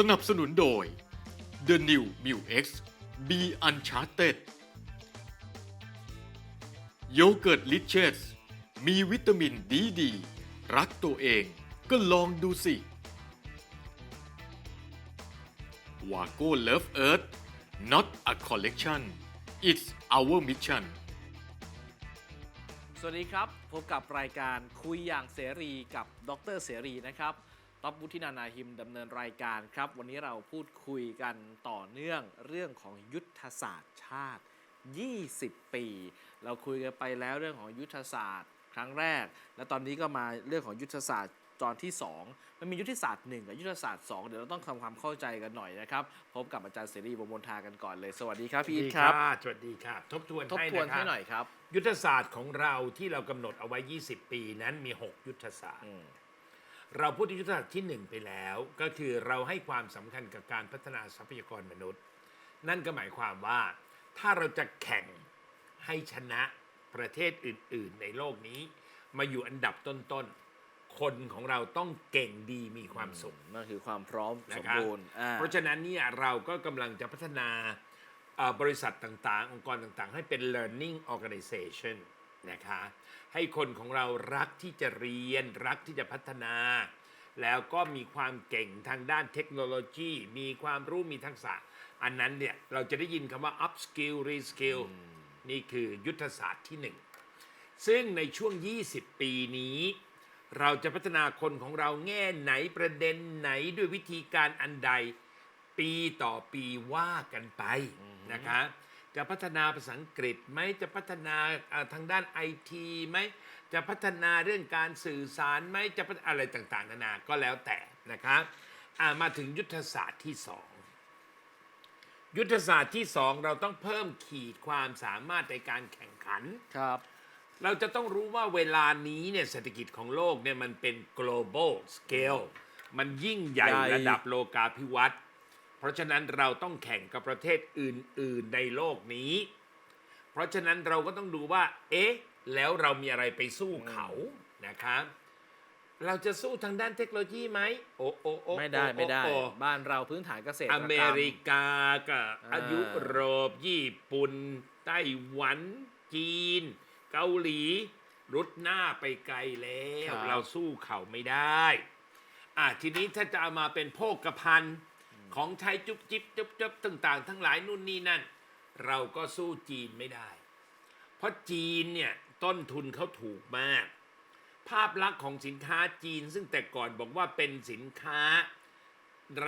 สนับสนุนโดย The New m u X Be Uncharted โยเกิร์ตลิเชสมีวิตามินดีดี รักตัวเองก็ลองดูสิ วาโก้ Love Earth not a collection it's our mission สวัสดีครับ พบกับรายการคุยอย่างเสรีกับดรเสรีนะครับ ต๊อบวุฒินานาหิมดำเนินรายการครับ วันนี้เราพูดคุยกันต่อเนื่องเรื่องของยุทธศาสตร์ชาติ 20 ปี เราคุยกันไปแล้วเรื่องของยุทธศาสตร์ครั้งแรก และตอนนี้ก็มาเรื่องของยุทธศาสตร์ตอนที่ 2 มันมียุทธศาสตร์ 1 กับยุทธศาสตร์ 2 เดี๋ยวเราต้องทำความเข้าใจกันหน่อยนะครับ พบกับอาจารย์เสรีวงศ์มนทากันก่อนเลย สวัสดีครับพี่อีทครับ สวัสดีครับ ทบทวนทบให้ทวนนะคให้รับหน่อยครับ ยุทธศาสตร์ของเราที่เรากำหนดเอาไว้ 20 ปีนั้นมี 6 ยุทธศาสตร์อืม เราพูดถึงยุทธศาสตร์ที่ 1 ไปแล้ว ก็คือเราให้ความสำคัญกับการพัฒนาทรัพยากรมนุษย์ นั่นก็หมายความว่า ถ้าเราจะแข่งให้ชนะประเทศอื่น ๆ ในโลกนี้ มาอยู่อันดับต้น ๆ คนของเราต้องเก่งดีมีความสุขนั่นคือความพร้อมสนะมครับบูรณ์อ่าเพราะฉะนั้นเนี่ยเราก็กำลังจะพัฒนาเอ่อบริษัทต่าง ๆ องค์กรต่าง ๆ ให้เป็น learning organization นะคะ ให้คนของเรารักที่จะเรียน รักที่จะพัฒนา แล้วก็มีความเก่งทางด้านเทคโนโลยี มีความรู้มีทักษะ อันนั้นเนี่ยเราจะได้ยินคำว่า up skill re skill นี่คือยุทธศาสตร์ที่หนึ่งซึ่งในช่วง 20 ปีนี้ เราจะพัฒนาคนของเราแง่ไหนประเด็นไหนด้วยวิธีการอันใด ปีต่อปีว่ากันไปนะคะ จะพัฒนาภาษาอังกฤษไหมจะพัฒนาอ่าทางด้านไอทีไหมจะพัฒนาเรื่องการสื่อสารไหมจะพัฒอะไรต่างๆนานาก็แล้วแต่นะคะอ่ามาถึงยุทธศาสตร์ที่สองยุทธศาสตร์ที่สองเราต้องเพิ่มขีดความสามารถในการแข่งขันครับ เราจะต้องรู้ว่าเวลานี้เนี่ยเศรษฐกิจของโลกเนี่ยมันเป็น global scale มันยิ่งใหญ่ใหญ่ระดับโลกาภิวัตน์ เพราะฉะนั้นเราต้องแข่งกับประเทศอื่น ๆ ในโลกนี้ เพราะฉะนั้นเราก็ต้องดูว่า เอ๊ะ แล้วเรามีอะไรไปสู้เขานะครับ เราจะสู้ทางด้านเทคโนโลยีไหมโอ้โอ้โอ้ไม่ได้โอ้ไม่ได้โอ้บ้านเราพื้นฐานเกษตรกรอรม เมริกากับอ่าอายุโรปญี่ปุ่นไต้หวัน จีน เกาหลี รุดหน้าไปไกลแล้ว เราสู้เขาไม่ได้ อะทีนี้ถ้าจะเอามาเป็นโภคภัณฑ์ ของใช้จุ๊บจิ๊บจุ๊บจุ๊บต่างๆ ทั้งหลายนู่นนี่นั่น เราก็สู้จีนไม่ได้ เพราะจีนเนี่ยต้นทุนเขาถูกมาก ภาพลักษณ์ของสินค้าจีนซึ่งแต่ก่อนบอกว่าเป็นสินค้า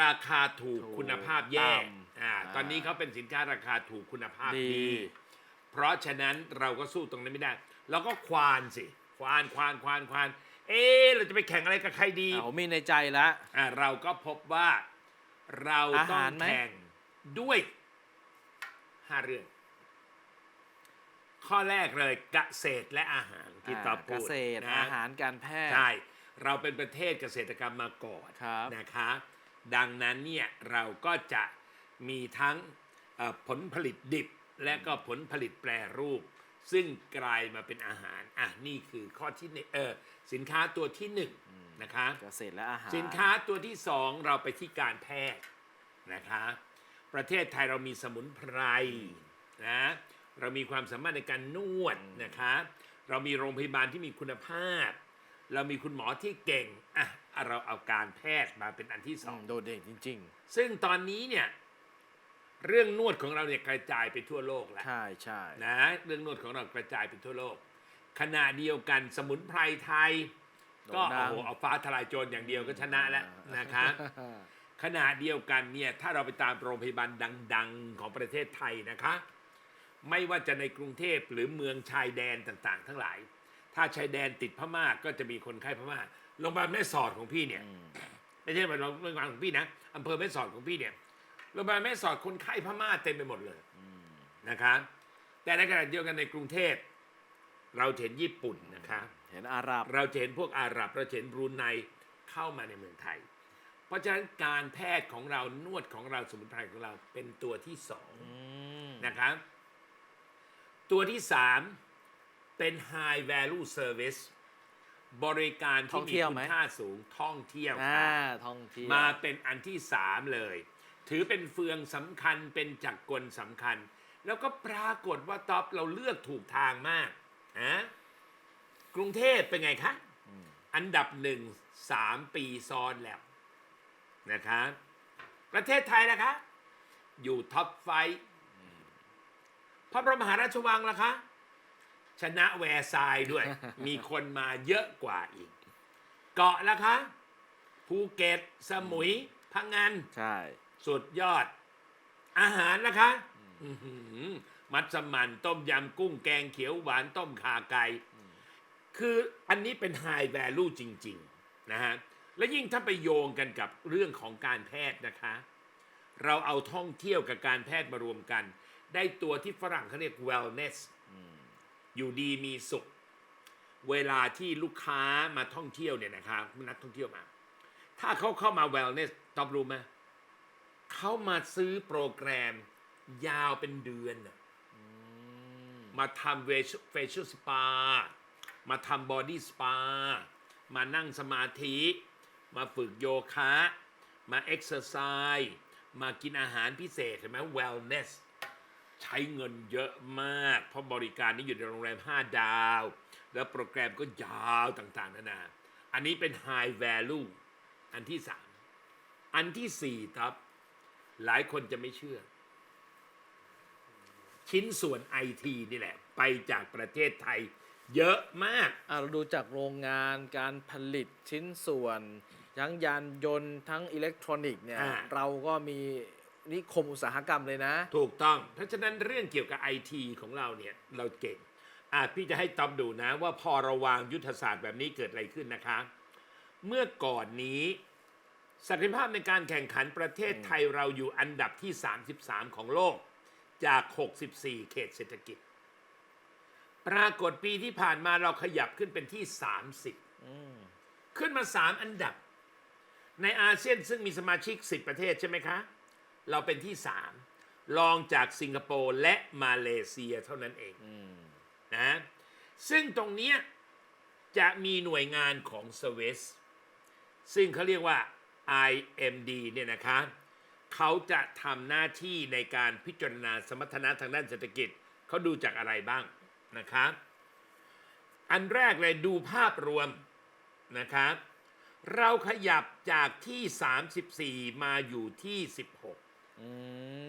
ราคาถูกถูกคุณภาพแย่ต่ำอ่าอ่าตอนนี้เขาเป็นสินค้าราคาถูกคุณภาพดี ดี เพราะฉะนั้นเราก็สู้ตรงนั้นไม่ได้เราก็ควานสิ ควานควานควานควาน เอ๊ะเราจะไปแข่งอะไรกับใครดีเอามีในใจแล้ว อ่าเราก็พบว่า เราต้ออางหารไหมแข่งด้วยห้าเรื่อง ข้อแรกเลยเกษตรและอาหารที่ตอบเกพูดษตรนะอาหารการแพทย์ใช่เราเป็นประเทศเกษตรกรรมมาก่อนครับนะคะ ดังนั้นเนี่ยเราก็จะมีทั้งเอ่อผลผลิตดิบและก็ผลผลิตแปรรูป ซึ่งกลายมาเป็นอาหาร อะนี่คือข้อที่หนึ่งเออสินค้าตัวที่หนึ่งนะคะ เกษตรและอาหารสินค้าตัวที่สองเราไปที่การแพทย์นะคะ ประเทศไทยเรามีสมุนไพรนะเรามีความสามารถในการนวดนะคะ เรามีโรงพยาบาลที่มีคุณภาพ เรามีคุณหมอที่เก่งอะเราเอาการแพทย์มาเป็นอันที่สอืองมโดดเด่นจริงซึ่งตอนนี้เนี่ย เรื่องนวดของเราเนี่ยกระจายไปทั่วโลกแล้วๆใช่ใช่นะเรื่องนวดของเรากระจายไปทั่วโลก ขณะเดียวกันสมุนไพรไทย ก็โด่งดัโอ้งโหเอาฟ้าทลายโจรอย่างเดียวก็ชนะแล้วนะคะขณะเดียวกันเนี่ยถ้าเราไปตามโรงพยาบาลดัง ๆ ของประเทศไทยนะคะ ไม่ว่าจะในกรุงเทพหรือเมืองชายแดนต่างๆ ทั้งหลาย ถ้าชายแดนติดพม่าก็จะมีคนไข้พม่าโรงพยาบาลแม่สอดของพี่เนี่ยไม่ใช่โรงพยาบาลของพี่นะอำเภอแม่สอดของพี่เนี่ย โรงพยาบาลแม่สอดคนไข้พม่าเต็มไปหมดเลยนะคะแต่ในขณะเดียวกันในกรุงเทพเราจะเห็นญี่ปุ่นนะคะเห็นอาหรับ เราจะเห็นพวกอาหรับ เราจะเห็นบรูไนเข้ามาในเมืองไทย เพราะฉะนั้นการแพทย์ของเรานวดของเราสมุนไพรของเราเป็นตัวที่สองอืมนะครับตัวที่สามเป็น high value service บริการท่ที่องมีเที่ยวคุไหมณค่าสูงท่องเที่ยวอ่าค่ะท่องเที่ยวมาเป็นอันที่สามเลย ถือเป็นเฟืองสำคัญเป็นจักรกลสำคัญ แล้วก็ปรากฏว่าท็อปเราเลือกถูกทางมากนะกรุงเทพเป็นไงคะ อันดับหนึ่งสามปีซ้อนแล้วนะคะประเทศไทยนะคะ อยู่ท็อปไฟว์พระบรมหาราชวังล่ะคะ ชนะแวร์ซายน์ด้วย มีคนมาเยอะกว่าอีก เกาะล่ะคะ ภูเก็ต สมุย พังงาน ใช่ สุดยอด อาหารนะคะอื้อหือมัสมั่นต้มยำกุ้งแกงเขียวหวานต้มข่าไก่ คืออันนี้เป็นไฮแวลูจริง ๆ นะฮะ และยิ่งถ้าไปโยงกันกับเรื่องของการแพทย์นะคะ เราเอาท่องเที่ยวกับการแพทย์มารวมกัน ได้ตัวที่ฝรั่งเขาเรียก wellness อยู่ดีมีสุข เวลาที่ลูกค้ามาท่องเที่ยวเนี่ยนะครับนักท่องเที่ยวมา ถ้าเขาเข้ามา wellness ตอบรู้ไหม เขามาซื้อโปรแกรมยาวเป็นเดือนน่ะมาทำ facial spa มาทำ body spa มานั่งสมาธิ มาฝึกโยคะ มา exercise มากินอาหารพิเศษเห็นไหม wellness ใช้เงินเยอะมาก เพราะบริการนี้อยู่ในโรงแรม 5 ดาว แล้วโปรแกรมก็ยาวต่างๆนานา อันนี้เป็น high value อันที่ 3 อันที่ 4 ครับ หลายคนจะไม่เชื่อ ชิ้นส่วนไอทีนี่แหละ ไปจากประเทศไทย เยอะมาก อะเราดูจากโรงงานการผลิตชิ้นส่วน ทั้งยานยนต์ทั้งอิเล็กทรอนิกส์เนี่ย อ่า เราก็มีนิคมอุตสาหกรรมเลยนะ ถูกต้อง เพราะฉะนั้นเรื่องเกี่ยวกับไอทีของเราเนี่ย เราเก่งอะพี่จะให้ตอมดูนะว่าพอเราวางยุทธศาสตร์แบบนี้เกิดอะไรขึ้นนะคะ เมื่อก่อนนี้ ศักยภาพในการแข่งขันประเทศไทยเราอยู่อันดับที่ 33 ของโลก จาก 64 เขตเศรษฐกิจ ปรากฏปีที่ผ่านมาเราขยับขึ้นเป็นที่ 30 ขึ้นมา 3 อันดับ ในอาเซียนซึ่งมีสมาชิก 10 ประเทศใช่ไหมคะ เราเป็นที่ 3 รองจากสิงคโปร์และมาเลเซียเท่านั้นเองนะซึ่งตรงนี้จะมีหน่วยงานของสวิสซึ่งเขาเรียกว่า IMD เนี่ยนะคะเขาจะทำหน้าที่ในการพิจารณาสมรรถนะทางด้านเศรษฐกิจเขาดูจากอะไรบ้างนะคะอันแรกเลยดูภาพรวมนะคะเราขยับจากที่ 34 มาอยู่ที่ 16อื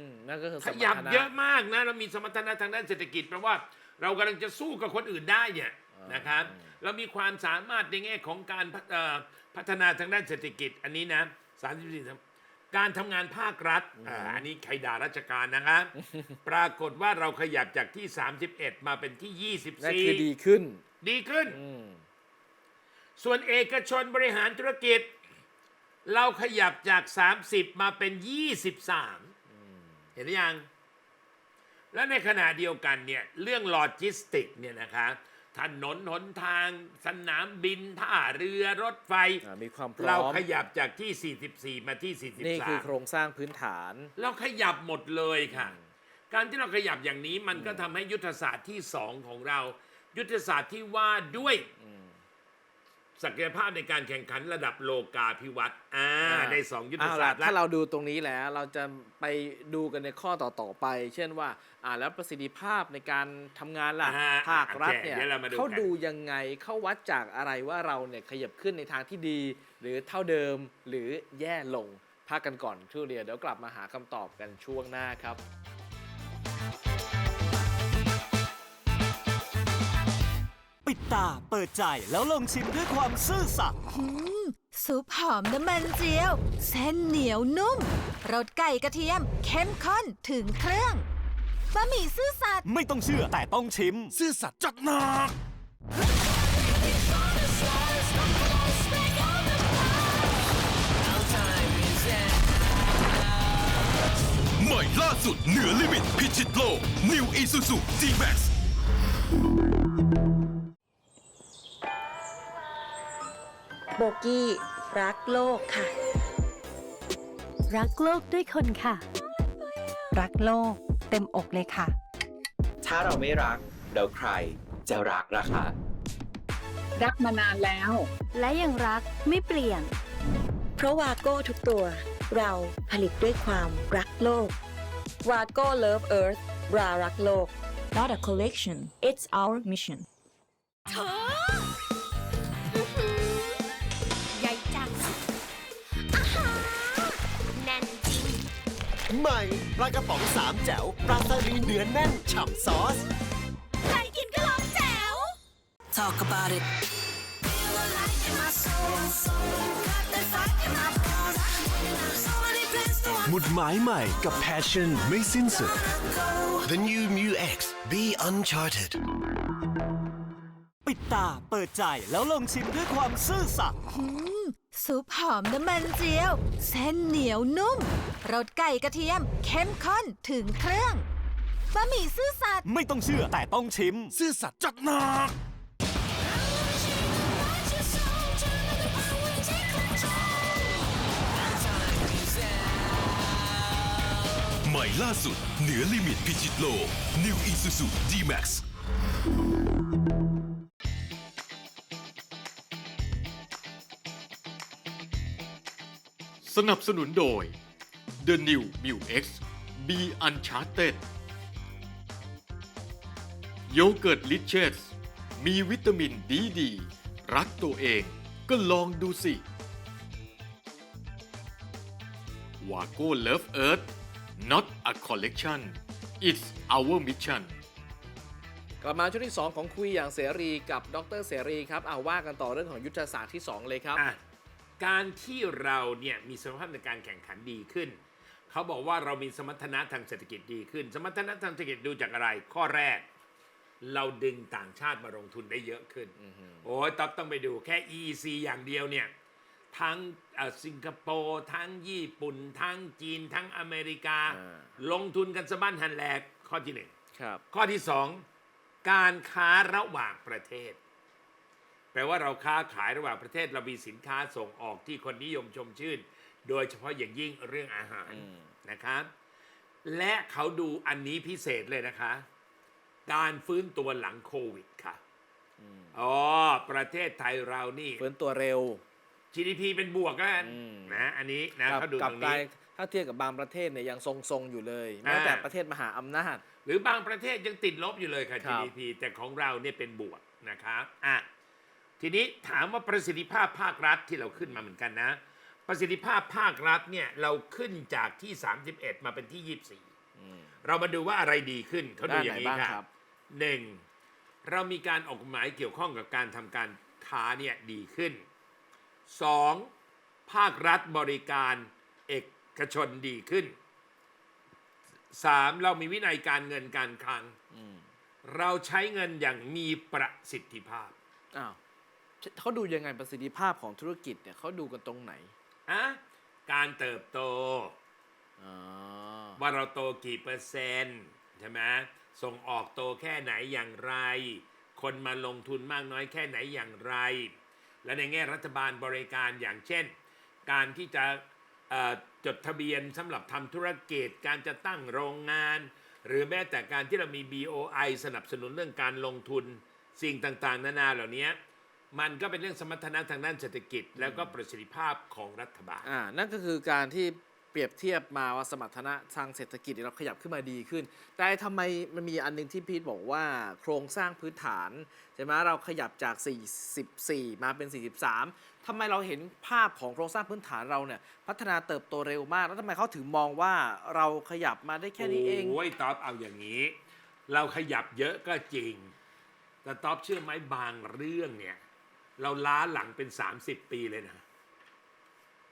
มนั่นก็คือขยับสมรรถนะเยอะมากนะเรามีสมรรถนะทางด้านเศรษฐกิจแปลว่า เรากำลังจะสู้กับคนอื่นได้เนี่ย นะครับเรามีความสามารถในแง่ของการพัฒเอ่อพัฒนาทางด้านเศรษฐกิจอันนี้นะ34การทำงานภาครัฐอ่าอันนี้ใครด่าราชการนะคะปรากฏว่าเราขยับจากที่ 31 มาเป็นที่ นั่นคือดี24 ขึ้น ดีขึ้น อืม ส่วนเอกชนบริหารธุรกิจ เราขยับจาก 30 มาเป็น 23 เห็นหรือยัง แล้วในขณะเดียวกันเนี่ยเรื่องโลจิสติกเนี่ยนะคะ ถนนหนทาง สนามบินท่าเรือรถไฟ อ่ามีความพร้เราอมขยับจากที่ 44 มาที่นี่คือโคร43งสร้างพื้นฐาน เราขยับหมดเลยค่ะ การที่เราขยับอย่างนี้มันก็ทำให้ยุทธศาสตร์ที่สองของเรา ยุทธศาสตร์ที่ว่าด้วย ศักยภาพในการแข่งขันระดับโลกาภิวัตน์อ่าอ่า ในสองยุทธเอาศาล่ะสตร์ถ้าละเราดูตรงนี้แล้วเราจะไปดูกันในข้อต่อๆไป เช่นว่าอ่าแล้วประสิทธิภาพในการทำงานล่ะอ่าภาครัฐเนี่ยโอเคเดี๋ยวเรามาดูกันเขาดูยังไงเขาวัดจากอะไรว่าเราเนี่ยขยับขึ้นในทางที่ดี หรือเท่าเดิมหรือแย่ลงพักกันก่อนครู่เดียวเดี๋ยวกลับมาหาคำตอบกันช่วงหน้าครับ ตาเปิดใจแล้วลองชิมด้วยความซื่อสัตย์ซุปหอมน้ำมันเจียว เส้นเหนียวนุ่มรสไก่กระเทียม เข้มข้นถึงเครื่องบะหมี่ซื่อสัตย์ไม่ต้องเชื่อแต่ต้องชิม ซื่อสัตย์จัดหนัก ใหม่ล่าสุดเหนือลิมิตพิชิตโลก New Isuzu G-Max โบกี้รักโลกค่ะ รักโลกด้วยคนค่ะ รักโลกเต็มอกเลยค่ะ ถ้าเราไม่รักแล้วใครจะรักล่ะคะรักมานานแล้ว และยังรักไม่เปลี่ยน เพราะวาโก้ทุกตัว เราผลิตด้วยความรักโลกวาโก้ Love Earth บรารักโลก not a collection it's our mission ใหม่ปลากระป๋องสามแจ๋วปลาสลิดเนื้อแน่นฉ่ำซอส ใครกินก็ร้องแจ๋ว Talk about it หมุดหมายใหม่กับ Passion ไม่สิ้นสุด The new Mu X Be Uncharted ปิดตาเปิดใจแล้วลองชิมด้วยความซื่อสัตย์ ซุปหอมน้ำมันเจียว เส้นเหนียวนุ่ม รสไก่กระเทียม เข้มข้นถึงเครื่องบะหมี่ซื่อสัตย์ไม่ต้องเชื่อแต่ต้องชิม ซื่อสัตย์จัดหนัก ใหม่ล่าสุด เหนือลิมิตพิชิตโลก New Isuzu D-Max สนับสนุนโดย The New Mu X Be Uncharted โยเกิร์ตลิเชสมีวิตามินดีดี รักตัวเองก็ลองดูสิวาโก้ Love Earth not a collection it's our mission กลับมาช่วงที่ 2 ของคุยอย่างเสรีกับดรเสรีครับเอาว่ากันต่อเรื่องของยุทธศาสตร์ที่ 2 เลยครับอะการที่เราเนี่ยมีสมรรถภาพในการแข่งขันดีขึ้น เขาบอกว่าเรามีสมรรถนะทางเศรษฐกิจดีขึ้น สมรรถนะทางเศรษฐกิจดูจากอะไร ข้อแรก เราดึงต่างชาติมาลงทุนได้เยอะขึ้น โอ้ยต๊อบต้องไปดูแค่ EEC อย่างเดียวเนี่ยทั้งเอ่อสิงคโปร์ทั้งญี่ปุ่น ทั้งจีน ทั้งอเมริกาอ่าลงทุนกันสะบั้นหันแหลกข้อที่หนึ่งครับข้อที่สองการค้าระหว่างประเทศ แปลว่าเราค้าขายระหว่างประเทศเรามีสินค้าส่งออกที่คนนิยมชมชื่น โดยเฉพาะอย่างยิ่งเรื่องอาหารอืมนะครับ และเขาดูอันนี้พิเศษเลยนะคะ การฟื้นตัวหลังโควิดค่ะอ๋อประเทศไทยเรานี่ฟื้นตัวเร็ว GDP เป็นบวกแล้วกันอืมนะอันนี้นะกับเขาดูกัตรงกลานี้ยถ้าเทียบกับบางประเทศเนี่ยยังทรงๆอยู่เลยอ่าแม้แต่ประเทศมหาอำนาจ หรือบางประเทศยังติดลบอยู่เลยค่ะครับ GDP แต่ของเราเนี่ยเป็นบวกนะครับอะทีนี้ถามว่าประสิทธิภาพภาครัฐที่เราขึ้นมาเหมือนกันนะ ประสิทธิภาพภาครัฐเนี่ยเราขึ้นจากที่ 31 มาเป็นที่ 24 เรามาดูว่าอะไรดีขึ้นเขาดูด้านอไหนย่างนี้บ้างคครัรับบหนึ่งเรามีการออกกฎหมายเกี่ยวข้องกับการทำการค้าเนี่ยดีขึ้นสองภาครัฐบริการเอกชนดีขึ้นสามเรามีวินัยการเงินการคลังเราใช้เงินอย่างมีประสิทธิภาพอ้าวเขาดูยังไงประสิทธิภาพของธุรกิจเนี่ยเขาดูกันตรงไหน อะการเติบโตอ๋อว่าเราโตกี่เปอร์เซ็นต์ใช่ไหมส่งออกโตแค่ไหนอย่างไร คนมาลงทุนมากน้อยแค่ไหนอย่างไร และในแง่รัฐบาลบริการอย่างเช่น การที่จะเอ่อจดทะเบียนสำหรับทำธุรกิจการจะตั้งโรงงาน หรือแม้แต่การที่เรามี BOI สนับสนุนเรื่องการลงทุนสิ่งต่างๆ นานาเหล่านี้ มันก็เป็นเรื่องสมรรถนะทางด้านเศรษฐกิจ แล้วก็ประสิทธิภาพของรัฐบาล อ่านั่นก็คือการที่เปรียบเทียบมาว่าสมรรถนะทางเศรษฐกิจเราขยับขึ้นมาดีขึ้น แต่ทำไมมันมีอันหนึงที่พีทบอกว่าโครงสร้างพื้นฐานใช่ไหมเราขยับจาก 44 มาเป็น 43ทำไมเราเห็นภาพของโครงสร้างพื้นฐานเราเนี่ยพัฒนาเติบโตเร็วมาก แล้วทำไมเขาถึงมองว่าเราขยับมาได้แค่นี้เองโอ้ยต๊อบเอาอย่างนี้ เราขยับเยอะก็จริง แต่ต๊อบเชื่อไหมบางเรื่องเนี่ย เราล้าหลังเป็น 30 ปีเลยนะ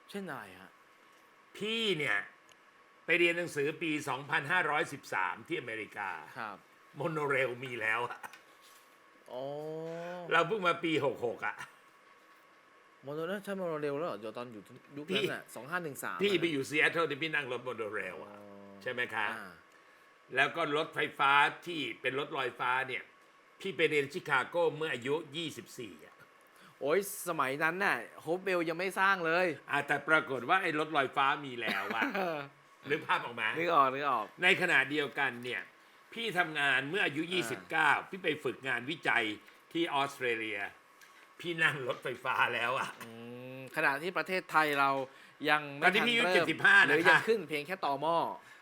เช่นอะไรฮะพี่เนี่ย ไปเรียนหนังสือปี 2513 ที่อเมริกา ครับโมโนเรลมีแล้วอะอ๋อเราเพิ่งมาปี 66อะโมโนเรลใช่โมโนเรลแล้วเหรอเดี๋ยวตอนอยู่ยุคนั้นน่ะสองห้าหนึ่งสามพี่ไปอยู่ซีแอตเทิลที่พี่นั่งรถโมโนเรลอะใช่ไหมคะอ่าแล้วก็รถไฟฟ้าที่เป็นรถลอยฟ้าเนี่ย พี่ไปเรียนชิคาโกเมื่ออายุ 24อะ โอ้ยสมัยนั้นน่ะโฮปเบลยังไม่สร้างเลยอะแต่ปรากฏว่าไอ้รถลอยฟ้ามีแล้วอะนึกภาพออกมา นึกออกนึกออก ในขณะเดียวกันเนี่ยพี่ทำงานเมื่ออายุ 29 พี่ไปฝึกงานวิจัยที่ออสเตรเลียพพี่นั่งรถไฟฟ้าแล้วอะ อืมขณะที่ประเทศไทยเรายังตไม่อนนี้ทันพี่อายุเริ่ม75หรือนะคะ ยังขึ้นเพียงแค่ต่อหม้อ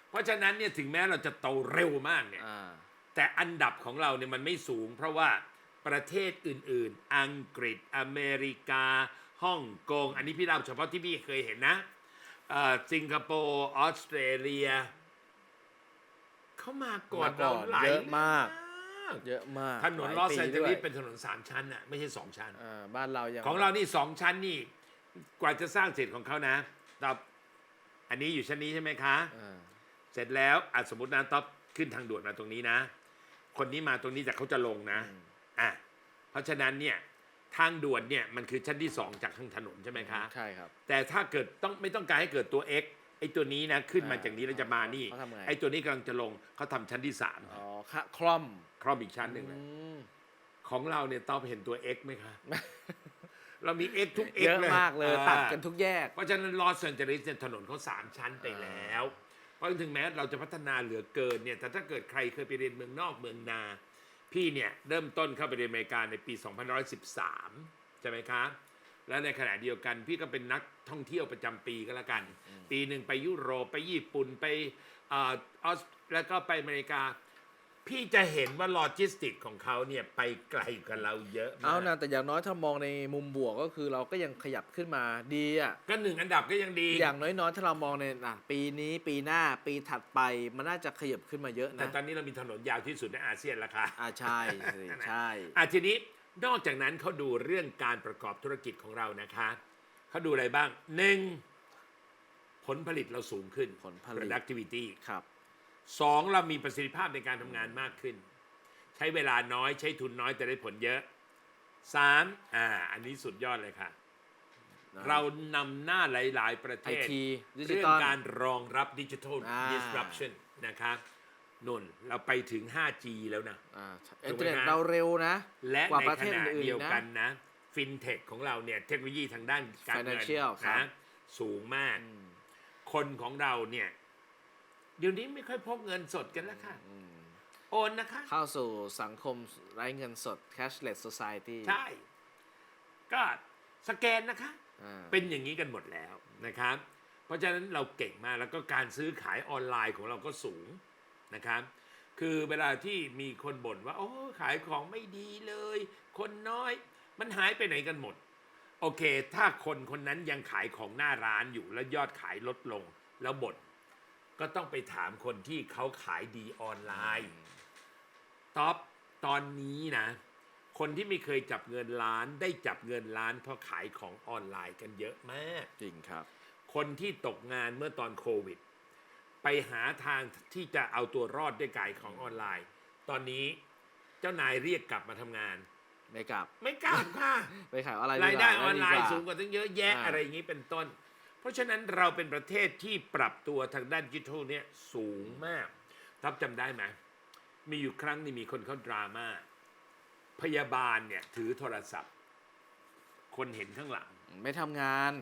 เพราะฉะนั้นเนี่ยถึงแม้เราจะโตเร็วมากเนี่ย อ่าแต่อันดับของเราเนี่ยมันไม่สูง เพราะว่า ประเทศอื่นๆ อังกฤษอเมริกาฮ่องกง อันนี้พี่เล่าเฉพาะที่พี่เคยเห็นนะเอ่อสิงคโปร์ออสเตรเลียเขามาก่อนมาก่เราอนหลายเยอะมากมาก เยอะมาก ถนนหลลาอยสปีแอนเจด้วลิยสเป็นถนนสามชั้นน่ะไม่ใช่สองชั้นอ่าบ้านเรายังของเรานี่สองชั้นนี่ กว่าจะสร้างเสร็จของเขานะตอบอันนี้อยู่ชั้นนี้ใช่ไหมคะอ่าเสร็จแล้วอะสมมตินะต๊อบขึ้นทางด่วนมาตรงนี้นะ คนนี้มาตรงนี้แต่เขาจะลงนะ อะเพราะฉะนั้นเนี่ยทางด่วนเนี่ยมันคือชั้นที่สองจากทางถนนใช่ไหมคะ ใช่ครับ แต่ถ้าเกิดต้องไม่ต้องการให้เกิดตัว X ไอ้ตัวนี้นะขึ้นมาอ่าจากนี้แล้วจะมานี่เขาทำไง ไอ้ตัวนี้กำลังจะลงเขาทำชั้นที่สามอ๋อค่ะคล่อมครอบอีกชั้นหนึ่งเลยอืมของเราเนี่ยต๊อบเห็นตัว X ไหมคะเรามี X ทุก X เยอะมากเลยอ่ ตัดกันทุกแยก เพราะฉะนั้นลอสแอนเจลิสเนี่ยถนนเขาสามชั้นไปแล้ว เพราะถึงแม้เราจะพัฒนาเหลือเกินเนี่ยแต่ถ้าเกิดใครเคยไปเรียนเมืองนอกเมืองนา พี่เนี่ยเริ่มต้นเข้าไปเรียนอเมริกาในปี 2113 ใช่ไหมครับและในขณะเดียวกันพี่ก็เป็นนักท่องเที่ยวประจำปีก็แล้วกัน ปีหนึ่งไปยุโรปไปญี่ปุ่นไปเออออสแล้วก็ไปอเมริกา พี่จะเห็นว่าโลจิสติกของเขาเนี่ยไปไกลกว่าเราเยอะมากเอานะแต่อย่างน้อยถ้ามองในมุมบวกก็คือเราก็ยังขยับขึ้นมาดีอะ ก็หนึ่งอันดับก็ยังดี อย่างน้อยๆถ้าเรามองในอะปีนี้ปีหน้าปีถัดไปมันน่าจะขยับขึ้นมาเยอะแต่นะตอนนี้เรามีถนนยาวที่สุดในอาเซียนแล้วค่ะ อ่าใช่สิใช่ อะทีนี้นอกจากนั้นเขาดูเรื่องการประกอบธุรกิจของเรานะคะเขาดูอะไรบ้างหนึ่งผลผลิตเราสูงขึ้น ผลผลิต productivity ครับ สองเรามีประสิทธิภาพในการทำงานมากขึ้น ใช้เวลาน้อยใช้ทุนน้อยแต่ได้ผลเยอะสามอ่าอันนี้สุดยอดเลยค่ะ เรานำหน้าหลาย ๆ ประเทไอศทีดิจิเรื่อตงอลการรองรับดิจิทัล อ่า disruption นะครับนุ่นเราไปถึง 5G แล้วนะ อ่าถูอินกเทไหมอร์เน็ตฮะเราเร็วนะและกว่าในประขเทศณะอื่นๆเดียวกันนะนะฟินเทคของเราเนี่ยเทคโนโลยีทางด้านการเงิน Financial ครับ นะสูงมาก คนของเราเนี่ย เดี๋ยวนี้ไม่ค่อยพกเงินสดกันแล้วค่ะ โอนนะคะ เข้าสู่สังคมไร้เงินสด cashless society ใช่ ก็สแกนนะคะ อ่าเป็นอย่างนี้กันหมดแล้วนะครับ เพราะฉะนั้นเราเก่งมากแล้วก็การซื้อขายออนไลน์ของเราก็สูงนะครับ คือเวลาที่มีคนบ่นว่า โอ้ขายของไม่ดีเลย คนน้อย มันหายไปไหนกันหมด โอเค ถ้าคนคนนั้นยังขายของหน้าร้านอยู่แล้วยอดขายลดลง แล้วบ่น ก็ต้องไปถามคนที่เขาขายดีออนไลน์ท็อปตอนนี้นะ คนที่ไม่เคยจับเงินล้านได้จับเงินล้านเพราะขายของออนไลน์กันเยอะมาก จริงครับ คนที่ตกงานเมื่อตอนโควิด ไปหาทางที่จะเอาตัวรอดด้วยกายของออนไลน์ ตอนนี้เจ้านายเรียกกลับมาทำงาน ไม่กลับ ไม่กลับค่ะ ไปขายอะไรรายได้กอว่อนไลน์ดีกว่าสูงกว่าตั้งเยอะแยะอ่า อะไรอย่างนี้เป็นต้น เพราะฉะนั้นเราเป็นประเทศที่ปรับตัวทางด้านดิจิทัลเนี่ยสูงมากทับจำได้ไหมมีอยู่ครั้งหนึงมีคนเขาดราม่าพยาบาลเนี่ยถือโทรศัพท์ คนเห็นข้างหลัง ไม่ทำงาน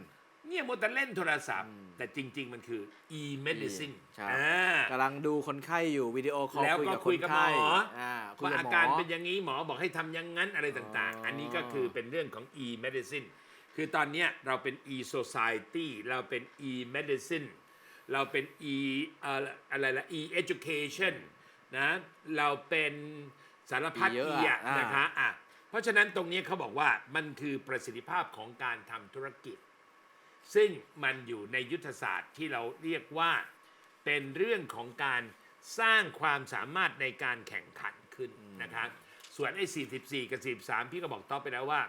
เนี่ยมัวแต่เล่นโทรศัพท์ แต่จริง ๆ มันคือ e-medicine ใช่อ่ากำลังดูคนไข้อยู่วิดีโอคอลแล้วคุยก็กับคุคยนกับหมไข้ออ่าคุยว่ากับอาหมอการเป็นอย่างนี้หมอบอกให้ทำอย่างนั้นอะไรต่างอ๋อๆอัอันนี้ก็คือเป็นเรื่องของ e-medicine คือตอนเนี้ยเราเป็น e-society เราเป็น e-medicine เราเป็น e เอ่ออะไรละ e-education นะเราเป็นสารพัดเยอะ e อะอะอ่านนะคะอะเพราะฉะนั้นตรงนี้เขาบอกว่ามันคือประสิทธิภาพของการทำธุรกิจ ซึ่งมันอยู่ในยุทธศาสตร์ที่เราเรียกว่าเป็นเรื่องของการสร้างความสามารถในการแข่งขันขึ้นนะครับส่วนไอ้ 44 กับ 43 พี่ก็บอกต่อไปแล้วว่า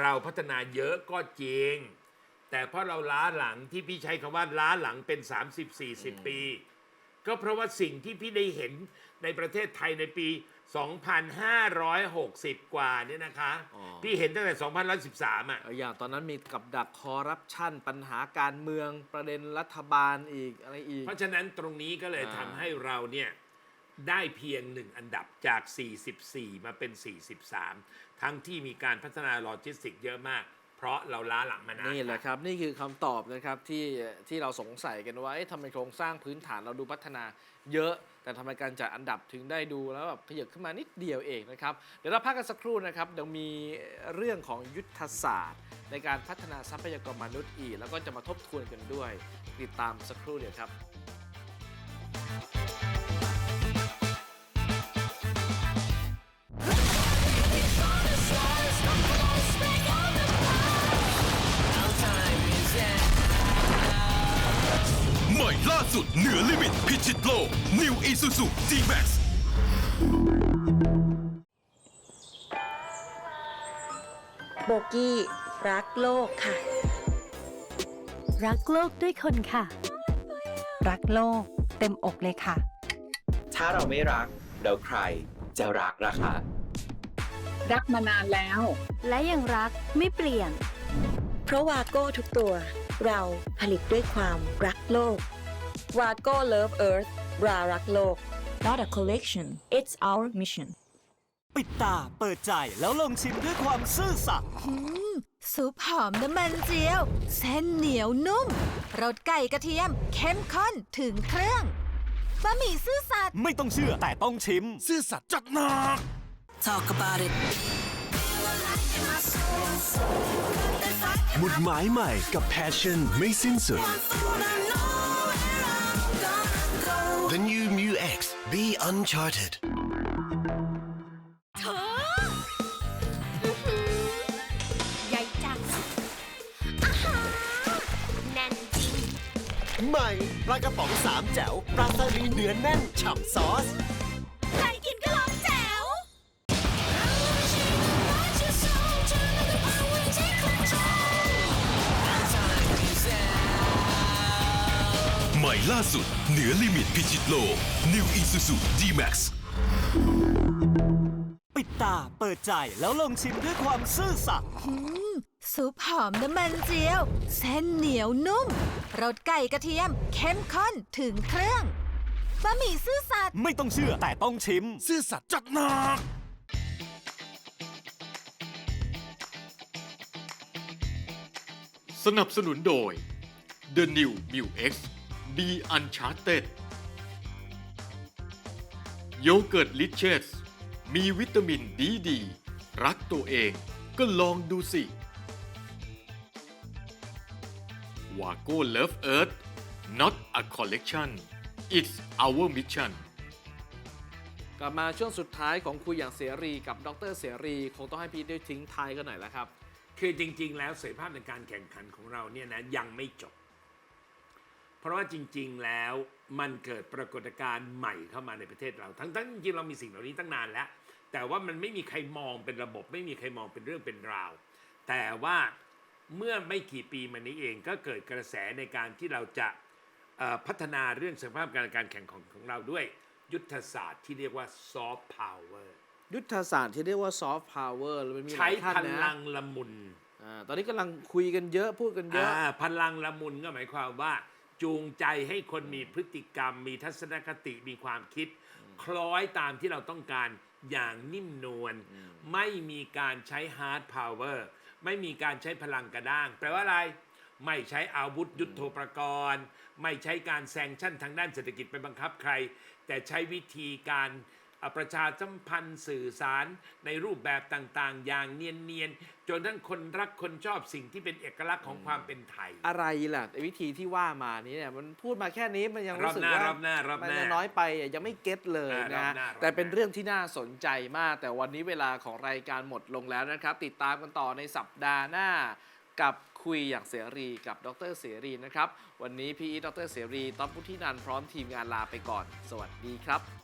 เราพัฒนาเยอะก็จริง แต่เพราะเราล้าหลังที่พี่ใช้คำว่าล้าหลังเป็น 30-40 ปี ก็เพราะว่าสิ่งที่พี่ได้เห็นในประเทศไทยในปี 2560 กว่าเนี่ยนะคะ อ๋อ พี่เห็นตั้งแต่2113อะเอออย่างตอนนั้นมีกับดักคอร์รัปชันปัญหาการเมืองประเด็นรัฐบาลอีกอะไรอีก เพราะฉะนั้นตรงนี้ก็เลยอ่า ทำให้เราเนี่ย ได้เพียงหนึ่งอันดับจาก 44 มาเป็น 43 ทั้งที่มีการพัฒนาโลจิสติกเยอะมาก เพราะเราล้าหลังมานานนี่แหละครับ นี่คือคำตอบนะครับที่ที่เราสงสัยกันว่าทำไมโครงสร้างพื้นฐานเราดูพัฒนาเยอะ แต่ทำไมการจัดอันดับถึงได้ดูแล้วแบบขยับขึ้นมานิดเดียวเองนะครับ เดี๋ยวเราพักกันสักครู่นะครับเดี๋ยวมีเรื่องของยุทธศาสตร์ ในการพัฒนาทรัพยากรมนุษย์อีก แล้วก็จะมาทบทวนกันด้วย ติดตามสักครู่เดียวครับ สุดเหนือลิมิตพิชิตโลก New Isuzu G-Max โบกี้ รักโลกค่ะ รักโลกด้วยคนค่ะ รักโลก เต็มอกเลยค่ะ ถ้าเราไม่รัก แล้วใครจะรักล่ะคะรักมานานแล้ว และยังรักไม่เปลี่ยน เพราะวาโก้ทุกตัว เราผลิตด้วยความรักโลก วาโก้ Love Earth รารักโลก Not a collection it's our mission ปิดตาเปิดใจแล้วลองชิมด้วยความซื่อสัตย์อืมซุปหอมน้ำมันเจียว เส้นเหนียวนุ่มรสไก่กระเทียม เข้มข้นถึงเครื่องบะหมี่ซื่อสัตย์ไม่ต้องเชื่อแต่ต้องชิม ซื่อสัตย์จัดหนัก Talk about it หมุดหมายใหม่กับ Passion ไม่สิ้นสุด Be Uncharted ใหญ่จังอาหารแน่นจริง ใหม่ปลากระป๋องสามแจ๋วปลาสลิดเนื้อแน่น ฉ่ำซอส ล่าสุด เหนือลิมิตพิชิตโลก New Isuzu G-Max ปิดตาเปิดใจแล้วลองชิมด้วยความซื่อสัตย์อืมซุปหอมน้ำมันเจียว เส้นเหนียวนุ่มรสไก่กระเทียม เข้มข้นถึงเครื่องบะหมี่ซื่อสัตย์ไม่ต้องเชื่อแต่ต้องชิม ซื่อสัตย์จัดหนัก สนับสนุนโดย The New Mu X Be Uncharted โยเกิร์ตลิเชสมีวิตามินดีดี รักตัวเองก็ลองดูสิวาโก้ Love Earth not a collection it's our mission กลับมาช่วงสุดท้ายของคุยอย่างเสรีกับดรเสรี คงต้องให้พี่ได้ทิ้งท้ายกันหน่อยแล้วครับ คือจริง ๆ แล้วเสรีภาพในการแข่งขันของเราเนี่ยนะยังไม่จบ เพราะว่าจริง ๆ แล้วมันเกิดปรากฏการณ์ใหม่เข้ามาในประเทศเรา ทั้งๆจริงๆเรามีสิ่งเหล่านี้ตั้งนานแล้ว แต่ว่ามันไม่มีใครมองเป็นระบบ ไม่มีใครมองเป็นเรื่องเป็นราว แต่ว่าเมื่อไม่กี่ปีมานี้เองก็เกิดกระแสในการที่เราจะเอ่อพัฒนาเรื่องศักยภาพการการแข่งของของเราด้วย ยุทธศาสตร์ที่เรียกว่าซอฟต์พาวเวอร์ยุทธศาสตร์ที่เรียกว่าซอฟต์พาวเวอร์มันมีหใช้ลายท่านพนะลังละมุนอ่าตอนนี้กำลังคุยกันเยอะพูดกันเยอะอ่าพลังละมุนก็หมายความว่า จูงใจให้คนมีพฤติกรรม มีทัศนคติมีความคิด คล้อยตามที่เราต้องการอย่างนิ่มนวลไม่มีการใช้ฮาร์ดพาวเวอร์ไม่มีการใช้พลังกระด้าง แปลว่าอะไร ไม่ใช้อาวุธยุทโธปกรณ์ ไม่ใช้การแซงชั่นทางด้านเศรษฐกิจไปบังคับใคร แต่ใช้วิธีการอะ ประชาสัมพันธ์สื่อสารในรูปแบบต่างๆ อย่างเนียนๆ จนทั้งคนรักคนชอบสิ่งที่เป็นเอกลักษณ์ของความเป็นไทย อะไรล่ะไอ้วิธีที่ว่ามานี้เนี่ยมันพูดมาแค่นี้มันยังรู้สึกรอบหน้าว่ารอบหน้ารอบหน้ามัมันยังน้อยไปอะยังไม่เก็ตเลยอ่ารอนะบหน้ารอบหน้าแต่เป็นเรื่องที่น่าสนใจมาก แต่วันนี้เวลาของรายการหมดลงแล้วนะครับ ติดตามกันต่อในสัปดาห์หน้ากับคุยอย่างเสรีกับดรเสรีนะครับ วันนี้พี่อีทดรเสรีต๊อบพุทธินันท์พร้อมทีมงานลาไปก่อน สวัสดีครับ